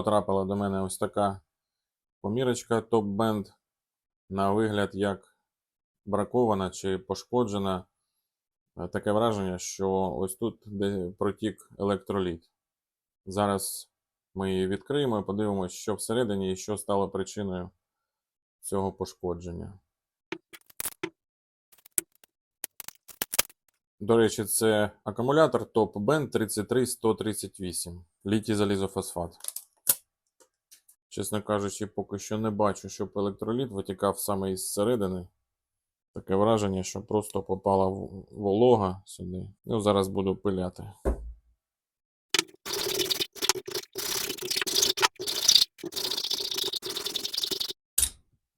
потрапила до мене ось така помірочка Band. На вигляд як бракована чи пошкоджена. Е, Таке враження, що ось тут де протік електроліт. Зараз ми її відкриємо і подивимося, що всередині і що стало причиною цього пошкодження. До речі, це акумулятор Band 33138. Літій залізофосфат. Чесно кажучи, поки що не бачу, щоб електроліт витікав саме із середини. Таке враження, що просто попала волога сюди. Ну, зараз буду пиляти.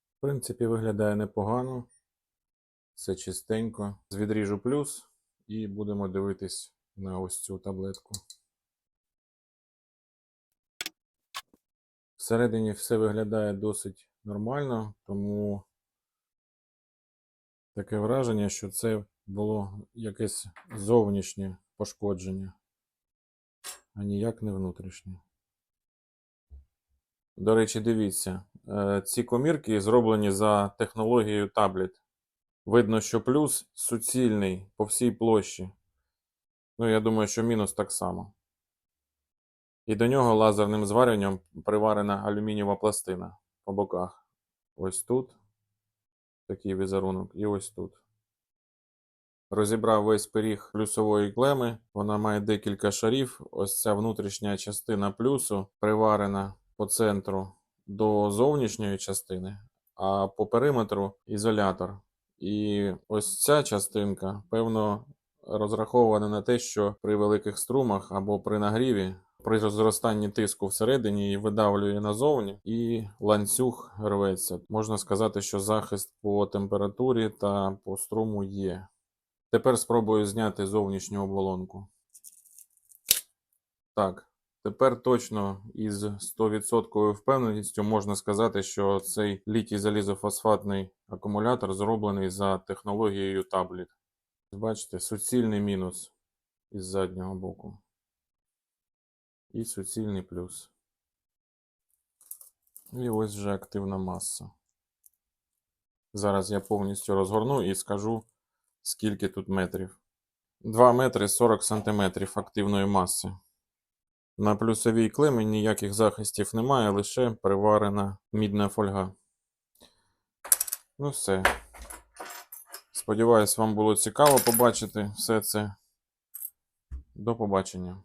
В принципі, виглядає непогано. Все чистенько. Звідріжу плюс і будемо дивитись на ось цю таблетку. Всередині все виглядає досить нормально, тому таке враження, що це було якесь зовнішнє пошкодження, а ніяк не внутрішнє. До речі, дивіться, е, ці комірки зроблені за технологією таблет. Видно, що плюс суцільний по всій площі. Ну, я думаю, що мінус так само. І до нього лазерним зварюванням приварена алюмінієва пластина по боках. Ось тут такий візерунок, і ось тут. Розібрав весь пиріг плюсової клеми. Вона має декілька шарів. Ось ця внутрішня частина плюсу приварена по центру до зовнішньої частини, а по периметру ізолятор. І ось ця частинка, певно, розрахована на те, що при великих струмах або при нагріві, при зростанні тиску всередині її видавлює назовні, і ланцюг рветься. Можна сказати, що захист по температурі та по струму є. Тепер спробую зняти зовнішню оболонку. Так, тепер точно із 100% впевненістю можна сказати, що цей літій залізофосфатний акумулятор зроблений за технологією таблет. Бачите, суцільний мінус із заднього боку. І суцільний плюс. І ось вже активна маса. Зараз я повністю розгорну і скажу, скільки тут метрів. 2 метри 40 сантиметрів активної маси. На плюсовій клемі ніяких захистів немає, лише приварена мідна фольга. Ну все. Сподіваюсь, вам було цікаво побачити все це. До побачення.